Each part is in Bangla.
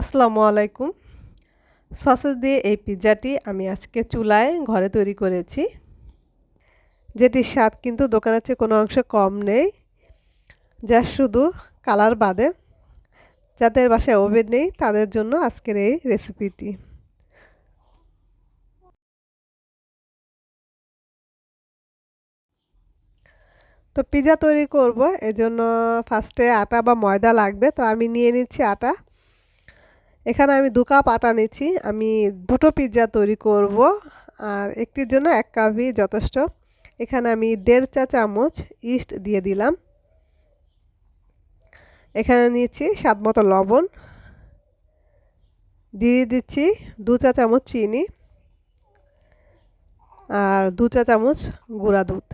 আসসালামু আলাইকুম। সসেস দিয়ে এই পিৎজাটি আমি আজকে চুলায় ঘরে তৈরি করেছি। যেটির স্বাদ কিন্তু দোকানের চেয়ে কোনো অংশ কম নেই। যা শুধু কালার বাদে। যাদের বাসায় ওভেন নেই, তাদের জন্য আজকের এই রেসিপিটি। তো পিৎজা তৈরি করব, এজন্য ফার্স্টে আটা বা ময়দা লাগবে, তো আমি নিয়ে নিচ্ছি আটা। এখানে আমি দু কাপ আটা নিচ্ছি। আমি দুটো পিৎজা তৈরি করব আর একটির জন্য এক কাপই যথেষ্ট। এখানে আমি দেড় চা চামচ ইস্ট দিয়ে দিলাম। এখানে নিচ্ছি স্বাদ মতো লবণ। দিয়ে দিচ্ছি দু চা চামচ চিনি আর দু চা চামচ গুঁড়া দুধ।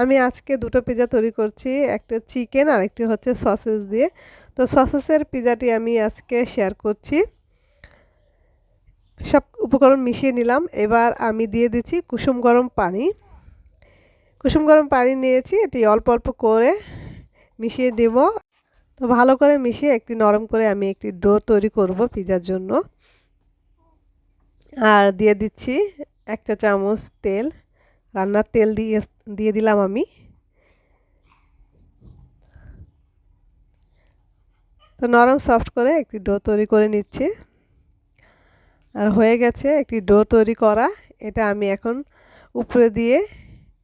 আমি আজকে দুটো পিজা তৈরি করছি, একটা চিকেন আর একটি হচ্ছে সসেস দিয়ে। তো সসেসের পিজাটি আমি আজকে শেয়ার করছি। সব উপকরণ মিশিয়ে নিলাম। এবার আমি দিয়ে দিচ্ছি কুসুম গরম পানি। কুসুম গরম পানি নিয়েছি, এটি অল্প অল্প করে মিশিয়ে দেব। তো ভালো করে মিশিয়ে একটি নরম করে আমি একটি ডো তৈরি করব পিজার জন্য। আর দিয়ে দিচ্ছি এক চা চামচ তেল। রান্নার তেল দিয়ে দিয়ে দিলাম আমি। তো নরম সফট করে একটি ডো তৈরি করে নিচ্ছি। আর হয়ে গেছে একটি ডো তৈরি করা। এটা আমি এখন উপরে দিয়ে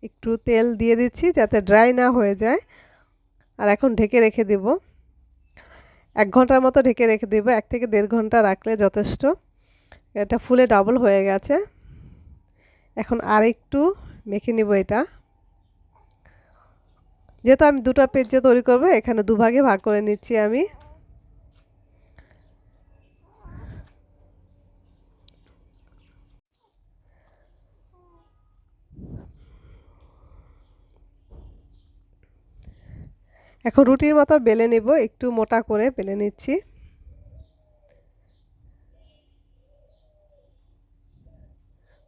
একটু তেল দিয়ে দিচ্ছি যাতে ড্রাই না হয়ে যায়। আর এখন ঢেকে রেখে দেব। এক ঘণ্টার মতো ঢেকে রেখে দেব। এক থেকে দেড় ঘণ্টা রাখলে যথেষ্ট। এটা ফুলে ডাবল হয়ে গেছে। এখন আর একটু মেখে নিব এটা। যেহেতু আমি দুটো পেজে তৈরি করব, এখানে দুভাগে ভাগ করে নিচ্ছি আমি। এখন রুটির মতো বেলে নেব, একটু মোটা করে বেলে নিচ্ছি।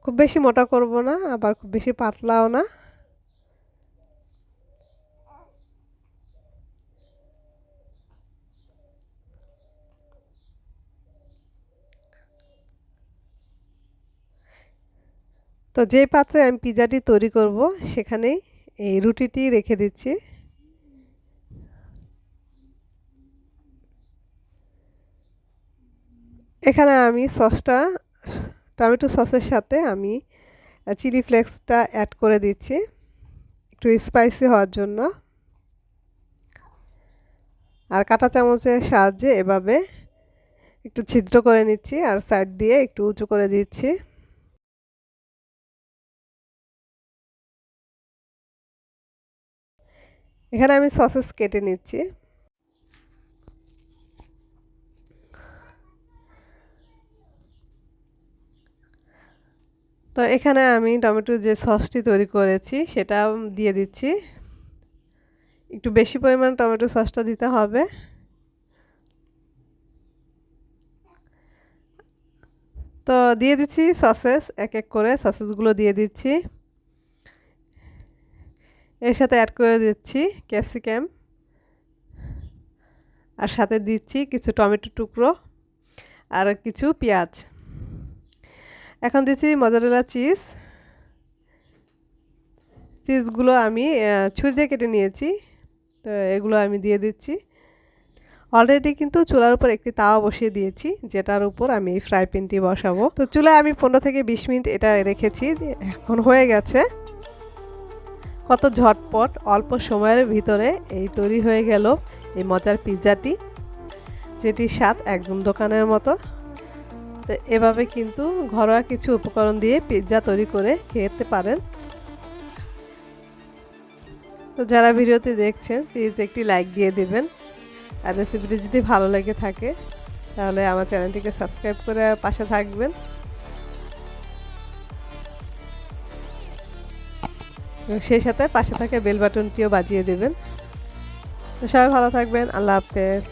খুব বেশি মোটা করব না, আবার খুব বেশি পাতলাও না। তো যে পাত্রে আমি পিজাটি তৈরি করব, সেখানেই এই রুটিটি রেখে দিচ্ছি। এখানে আমি সসটা, টমেটো সসের সাথে আমি চিলি ফ্লেক্সটা অ্যাড করে দিচ্ছি। একটু স্পাইসি হওয়ার জন্য। আর কাঁটা চামচের সাহায্যে এভাবে একটু ছিদ্র করে নিচ্ছি আর সাইড দিয়ে একটু উঁচু করে দিচ্ছি। এখানে আমি সসেস কেটে নিচ্ছি। তো এখানে আমি টমেটো যে সসটি তৈরি করেছি, সেটা দিয়ে দিচ্ছি। একটু বেশি পরিমাণ টমেটো সসটা দিতে হবে। তো দিয়ে দিচ্ছি সসেস, এক এক করে সসেসগুলো দিয়ে দিচ্ছি। এর সাথে অ্যাড করে দিচ্ছি ক্যাপসিকাম। আর সাথে দিচ্ছি কিছু টমেটো টুকরো আর কিছু পেঁয়াজ। এখন দিচ্ছি মজারেলা চিজ চিজগুলো আমি ছুরি দিয়ে কেটে নিয়েছি। তো এগুলো আমি দিয়ে দিচ্ছি। অলরেডি কিন্তু চুলার উপর একটি তাওয়া বসিয়ে দিয়েছি, যেটার উপর আমি এই ফ্রাই প্যানটি বসাবো। তো চুলায় আমি পনেরো থেকে বিশ মিনিট এটা রেখেছি এখন হয়ে গেছে। কত ঝটপট অল্প সময়ের ভিতরে এই তৈরি হয়ে গেল এই মজার পিৎজাটি যেটির স্বাদ একদম দোকানের মতো। তো এভাবে কিন্তু ঘরোয়া কিছু উপকরণ দিয়ে পিৎজা তৈরি করে খেতে পারেন। তো যারা ভিডিওতে দেখছেন প্লিজ একটি লাইক দিয়ে দেবেন। আর রেসিপিটি যদি ভালো লেগে থাকে, তাহলে আমার চ্যানেলটিকে সাবস্ক্রাইব করে পাশে থাকবেন। সেই সাথে পাশে থাকে বেল বাটনটিও বাজিয়ে দেবেন। তো সবাই ভালো থাকবেন, আল্লাহ হাফেজ।